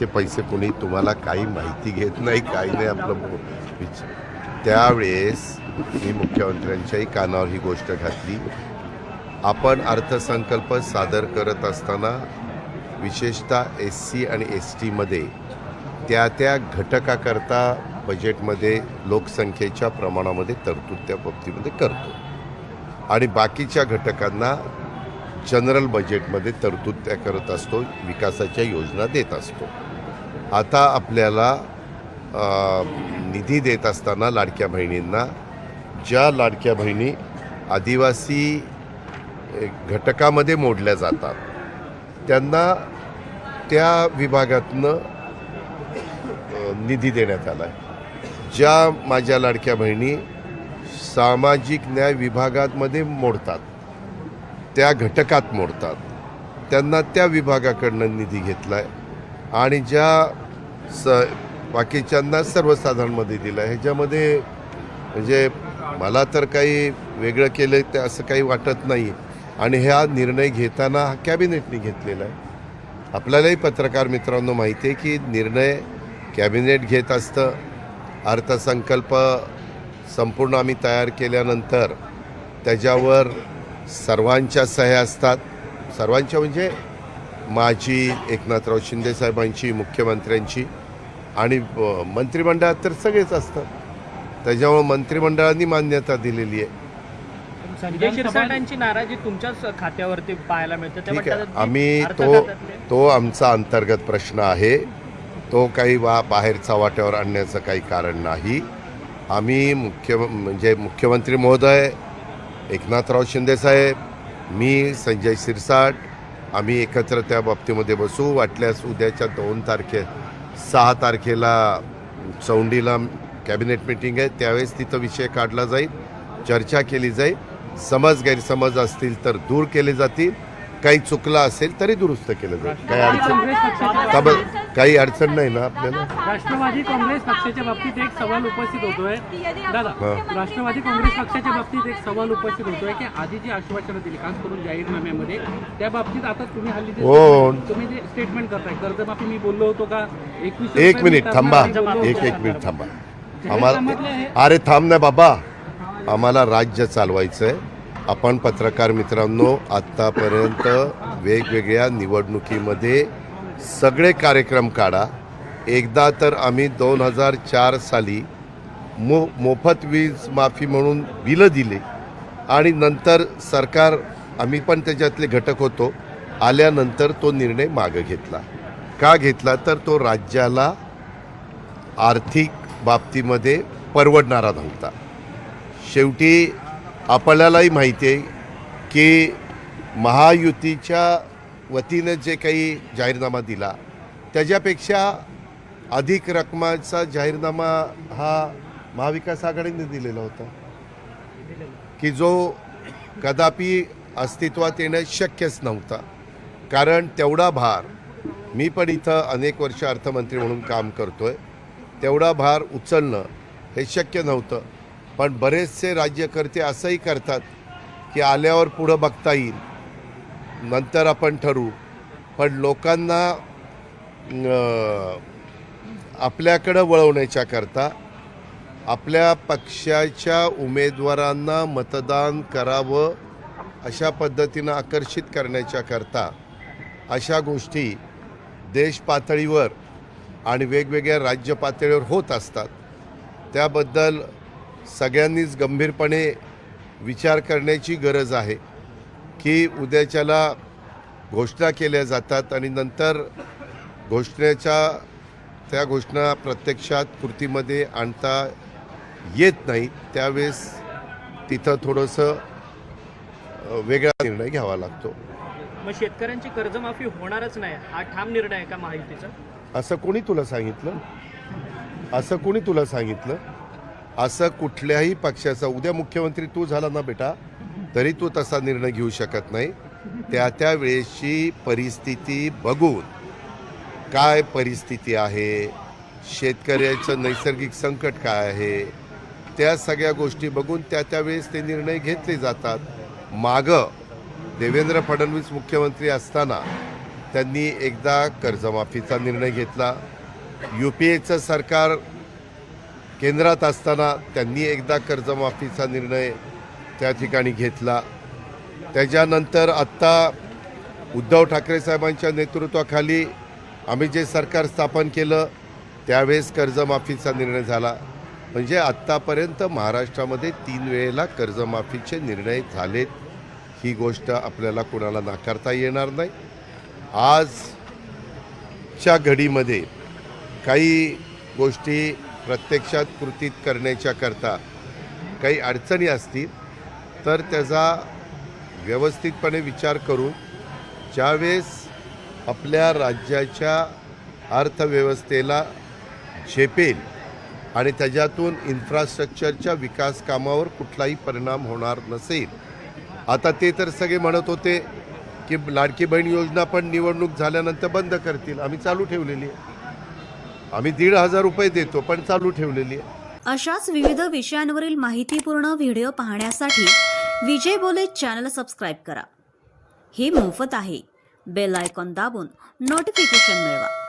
असे पैसे कोणी तुम्हाला काही माहिती घेत नाही काही नाही आपलं त्यावेळेस मी मुख्यमंत्र्यांच्याही कानावर ही गोष्ट घातली. आपण अर्थसंकल्प सादर करत असताना विशेषतः एस सी आणि एस टीमध्ये त्या त्या घटकाकरता बजेटमध्ये लोकसंख्येच्या प्रमाणामध्ये तरतूद त्या बाबतीमध्ये करतो. आणि बाकीच्या घटकांना जनरल बजेटमध्ये तरतूद त्या करत असतो विकासाच्या योजना देत असतो. आता आपल्याला निधी देत असताना लाडक्या बहिणींना ज्या लाडक्या बहिणी आदिवासी घटकामध्ये मोडल्या जातात त्यांना त्या विभागातनं निधी देण्यात आला आहे. ज्या माझ्या लाडक्या बहिणी सामाजिक न्याय विभागामध्ये मोडतात त्या घटकात मोडतात त्यांना त्या विभागाकडनं निधी घेतला आहे आणि ज्या स बाकीच्यांना सर्वसाधारणमध्ये दिला आहे ह्याच्यामध्ये म्हणजे मला तर काही वेगळं केलं ते असं काही वाटत नाही. आणि ह्या निर्णय घेताना हा कॅबिनेटने घेतलेला आहे. आपल्यालाही पत्रकार मित्रांनो माहिती आहे की निर्णय कॅबिनेट घेत असतं. अर्थसंकल्प संपूर्ण आम्ही तयार केल्यानंतर त्याच्यावर सर्वांच्या सह्या असतात. सर्वांच्या म्हणजे माझी एकनाथराव शिंदे साहेबांची मुख्यमंत्र्यांची आणि मंत्रिमंडळात तर सगळेच असतात. त्याच्यामुळे मंत्रिमंडळाने मान्यता दिलेली आहे. संजय शिरसाटांची नाराजी तुमच्याच खात्यावरती पाहायला मिळते. आम्ही तो तो आमचा अंतर्गत प्रश्न आहे. तो काही वा बाहेरचा वाट्यावर आणण्याचं काही कारण नाही. आम्ही मुख्य म्हणजे मुख्यमंत्री महोदय एकनाथराव शिंदेसाहेब मी संजय शिरसाट आम्ही एकत्र त्या बाबतीमध्ये बसू. वाटल्यास उद्याच्या दोन तारखे सहा तारखेला चौंडीला कॅबिनेट मिटिंग आहे. त्यावेळेस तिथं विषय काढला जाईल चर्चा केली जाईल. समज गैरसमज असतील तर दूर केले जातील. काही चुकला असेल तरी दुरुस्त केलं जाईल. काही अडचण का बरं? काही अडचण नाही ना आपल्याला? राष्ट्रवादी काँग्रेस पक्षाच्या बाबतीत एक सवाल उपस्थित होतोय. दादा हा. राष्ट्रवादी काँग्रेस पक्षाच्या बाबतीत एक सवाल उपस्थित होतोय की आधी जी आश्वासनं दिली खास करून जाहीरनाम्यामध्ये त्या बाबतीत आता तुम्ही हल्ली जे कोण? तुम्ही जे स्टेटमेंट करताय कर्जमाफी मी बोललो होतो का? एकवीस एक मिनिट थांबा. एक एक मिनिट थांबा. आम्हाला अरे थांब ना बाबा. आम्हाला राज्य चालवायचं आहे आपण पत्रकार मित्रांनो आत्तापर्यंत वेगवेगळ्या निवडणुकीमध्ये सगळे कार्यक्रम काढा. एकदा तर आम्ही दोन हजार चार साली मो मोफत वीज माफी म्हणून बिलं दिले आणि नंतर सरकार आम्ही पण त्याच्यातले घटक होतो. आल्यानंतर तो निर्णय मागं घेतला. का घेतला? तर तो राज्याला आर्थिक बाबतीमध्ये परवडणारा नव्हता. शेवटी आपल्यालाही माहिती आहे की महायुतीच्या वतीनं जे काही जाहीरनामा दिला त्याच्यापेक्षा अधिक रकमाचा जाहीरनामा हा महाविकास आघाडीने दिलेला होता. की जो कदापि अस्तित्वात येणं शक्यच नव्हता. कारण तेवढा भार मी पण इथं अनेक वर्ष अर्थमंत्री म्हणून काम करतोय तेवढा भार उचलणं हे शक्य नव्हतं. पण बरेचसे राज्यकर्ते असंही करतात की आल्यावर पुढं बघता येईल. नंतर आपण ठरवू. पण लोकांना आपल्याकडं वळवण्याच्या करता आपल्या पक्षाच्या उमेदवारांना मतदान करावं अशा पद्धतीनं आकर्षित करण्याच्या करता अशा गोष्टी देश पातळीवर आणि वेगवेगळ्या राज्य पातळीवर होत असतात. त्याबद्दल सगळ्यांनीच गंभीरपणे विचार करण्याची गरज आहे की उद्याच्याला घोषणा केल्या जातात आणि नंतर घोषणेच्या त्या घोषणा प्रत्यक्षात कृतीमध्ये आणता येत नाही त्यावेळेस तिथं थोडंसं वेगळा निर्णय घ्यावा लागतो. मग शेतकऱ्यांची कर्जमाफी होणारच नाही हा ठाम निर्णय आहे का महायुतीचा? असं कोणी तुला सांगितलं? असं कोणी तुला सांगितलं? असं कुठल्याही पक्षाचा उद्या मुख्यमंत्री तू झाला ना बेटा तरी तू तसा निर्णय घेऊ शकत नाही. त्या त्या वेळेची परिस्थिती बघून काय परिस्थिती आहे शेतकऱ्याचं नैसर्गिक संकट काय आहे त्या सगळ्या गोष्टी बघून त्या त्या वेळेस ते निर्णय घेतले जातात. मागं देवेंद्र फडणवीस मुख्यमंत्री असताना त्यांनी एकदा कर्जमाफीचा निर्णय घेतला. यू पी एचं सरकार केंद्रात असताना त्यांनी एकदा कर्जमाफीचा निर्णय त्या ठिकाणी घेतला. त्याच्यानंतर आत्ता उद्धव ठाकरे साहेबांच्या नेतृत्वाखाली आम्ही जे सरकार स्थापन केलं त्यावेळेस कर्जमाफीचा निर्णय झाला. म्हणजे आत्तापर्यंत महाराष्ट्रामध्ये तीन वेळेला कर्जमाफीचे निर्णय झालेत ही गोष्ट आपल्याला कोणाला नाकारता येणार नाही. आजच्या घडीमध्ये काही गोष्टी प्रत्यक्षात कृतीत करण्याच्या करता काही अडचणी असतील तर त्याचा व्यवस्थितपणे विचार करून ज्यावेळेस आपल्या राज्याच्या अर्थव्यवस्थेला झेपेल आणि त्याच्यातून इन्फ्रास्ट्रक्चरच्या विकास कामावर कुठलाही परिणाम होणार नसेल. आता ते तर सगळे म्हणत होते की लाडकी बहीण योजना पण निवडणूक झाल्यानंतर बंद करतील. आम्ही चालू ठेवलेली आहे. आम्ही दीड हजार रुपये देतो पण चालू ठेवलेली आहे. अशाच विविध विषयांवरील माहितीपूर्ण व्हिडिओ पाहण्यासाठी विजय बोले चॅनल सबस्क्राईब करा. हे मोफत आहे. बेल आयकॉन दाबून नोटिफिकेशन मिळवा.